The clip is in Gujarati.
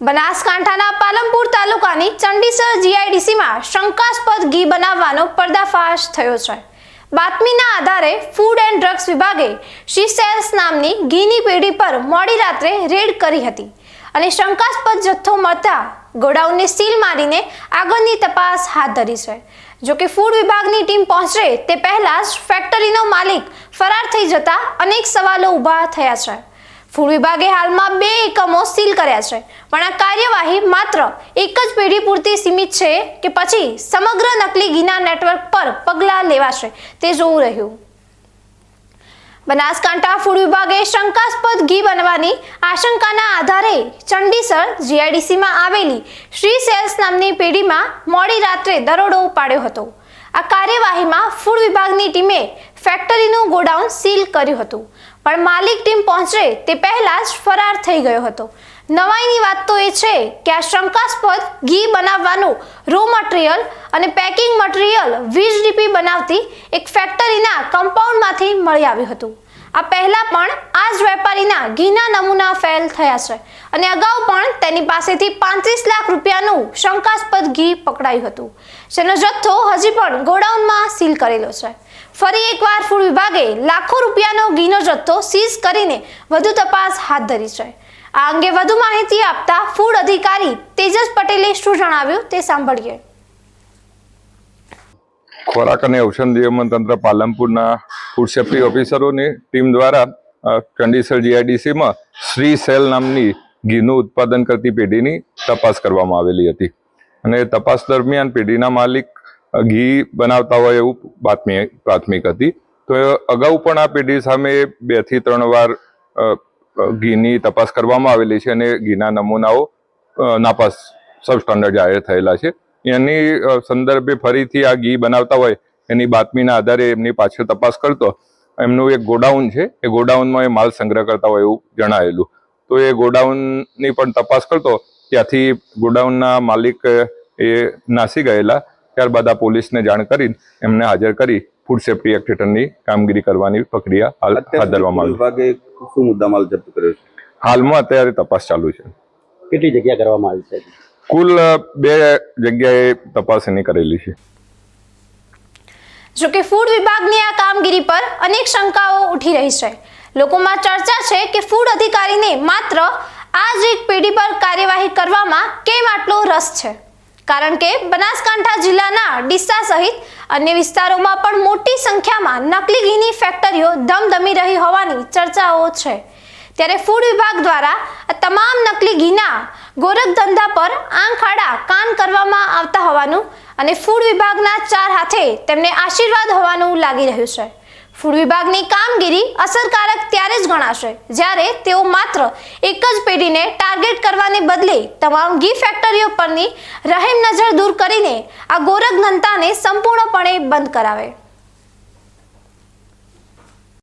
બનાસકાંઠાના પાલનપુર તાલુકાની ચંડીસર જીઆઈડીસીમાં શંકાસ્પદ ઘી બનાવવાનો પર્દાફાશ થયો છે. બાતમીના આધારે ફૂડ એન્ડ ડ્રગ્સ વિભાગે શીસેલ્સ નામની ઘીની પેઢી પર મોડી રાત્રે રેડ કરી હતી અને શંકાસ્પદ જથ્થો મળતા ગોડાઉનને સીલ મારીને આગળની તપાસ હાથ ધરી છે. જો કે ફૂડ વિભાગની ટીમ પહોંચે તે પહેલાં જ ફેક્ટરીનો માલિક ફરાર થઈ જતા અનેક સવાલો ઊભા થયા છે. ફૂડ વિભાગે હાલમાં બે એકમો સીલ કર્યા છે, પણ આ કાર્યવાહી માત્ર એક જ પેઢી પૂરતી સીમિત છે કે પછી સમગ્ર નકલી ઘીના નેટવર્ક પર પગલાં લેવાશે, તે જોવું રહ્યું. બનાસકાંઠા ફૂડ વિભાગે શંકાસ્પદ ઘી બનવાની આશંકાના આધારે ચંડીસર જીઆઈડીસીમાં આવેલી શ્રી સેલ્સ નામની પેઢીમાં મોડી રાત્રે દરોડો પાડ્યો હતો. આ કાર્યવાહીમાં ફૂડ વિભાગની ટીમે ફેક્ટરીનું ગોડાઉન સીલ કર્યું હતું. પણ માલિક ટીમ પહોંચે તે પહેલા જ ફરાર થઈ ગયો હતો. નવાઈની વાત તો એ છે કે આ શંકાસ્પદ ઘી બનાવવાનું રો મટીરિયલ અને પેકિંગ મટીરિયલ વીજ ડીપી બનાવતી એક ફેક્ટરીના કમ્પાઉન્ડમાંથી મળી આવ્યું હતું. આ પહેલા પણ આ જ વેપારીના ઘીના નમૂના ફેલ થયા છે. અને અગાઉ પણ તેની પાસેથી પાંત્રીસ લાખ રૂપિયાનું શંકાસ્પદ ઘી પકડાયું હતું. જેનો જથ્થો હજી પણ ગોડાઉનમાં સીલ કરેલો છે. ફરી એકવાર ફૂડ વિભાગે લાખો રૂપિયાનો ઘીનો જથ્થો સીઝ કરીને વધુ તપાસ હાથ ધરી છે. આ અંગે વધુ માહિતી આપતા ફૂડ અધિકારી તેજસ પટેલે શું જણાવ્યું તે સાંભળીએ. ખોરાક અને ઔષધ નિયમન તંત્ર પાલનપુરના ફૂડ સેફ્ટી ઓફિસરોની ટીમ દ્વારા ચંડીસર જીઆઈડીસીમાં શ્રી સેલ નામની ઘીનું ઉત્પાદન કરતી પેઢીની તપાસ કરવામાં આવેલી હતી. અને તપાસ દરમિયાન પેઢીના માલિક ઘી બનાવતા હોય એવું બાતમી, પ્રાથમિક હતી. તો અગાઉ પણ આ પેઢી સામે બેથી ત્રણ વાર ઘીની તપાસ કરવામાં આવેલી છે અને ઘીના નમૂનાઓ નાપાસ નાપાસ સબસ્ટાન્ડર્ડ જાહેર થયેલા છે. એની સંદર્ભે ફરીથી આ ઘી બનાવતા હોય એની બાતમીના આધારે એમની પાછળ તપાસ કરતો એમનું એક ગોડાઉન છે. એ ગોડાઉનમાં એ માલ સંગ્રહ કરતા હોય એવું જણાયેલું. તો એ ગોડાઉનની પણ તપાસ કરતો ત્યાંથી ગોડાઉનના માલિક એ નાસી ગયેલા. ત્યારબાદ આ પોલીસને જાણ કરી એમને હાજર કરી ફૂડ સેફ્ટી એક્ટ હેઠળની કામગીરી કરવાની પ્રક્રિયા હાલ હાથ ધરવામાં આવી. વિભાગે શું મુદ્દામાલ જપ્ત કર્યો છે? હાલમાં અત્યારે તપાસ ચાલુ છે. કેટલી જગ્યા કરવામાં આવી છે? કુલ બે જગ્યાએ તપાસ એની કરેલી છે. જો કે ફૂડ વિભાગની આ કામગીરી પર અનેક શંકાઓ ઉઠી રહી છે. લોકોમાં ચર્ચા છે કે ફૂડ અધિકારીને માત્ર આ જ એક પેઢી પર કાર્યવાહી કરવામાં કેમ આટલો રસ છે? કારણ કે બનાસકાંઠા જિલ્લાના ડીસા સહિત અન્ય વિસ્તારોમાં પણ મોટી સંખ્યામાં નકલી ઘીની ફેક્ટરીઓ ધમધમી રહી હોવાની ચર્ચાઓ છે. ત્યારે ફૂડ વિભાગ દ્વારા તમામ નકલી ઘીના ગોરખ ધંધા પર આંખ આડા કાન કરવામાં આવતા હોવાનું અને ફૂડ વિભાગના ચાર હાથે તેમને આશીર્વાદ હોવાનું લાગી રહ્યું છે. ફૂડ વિભાગની કામગીરી અસરકારક ત્યારે જ ગણાશે, જ્યારે તેઓ માત્ર એક જ પેઢીને ટાર્ગેટ કરવાને બદલે તમામ ઘી ફેક્ટરીઓ પરની રહેમ નજર દૂર કરીને આ ગોરખ ધંધાને સંપૂર્ણપણે બંધ કરાવે.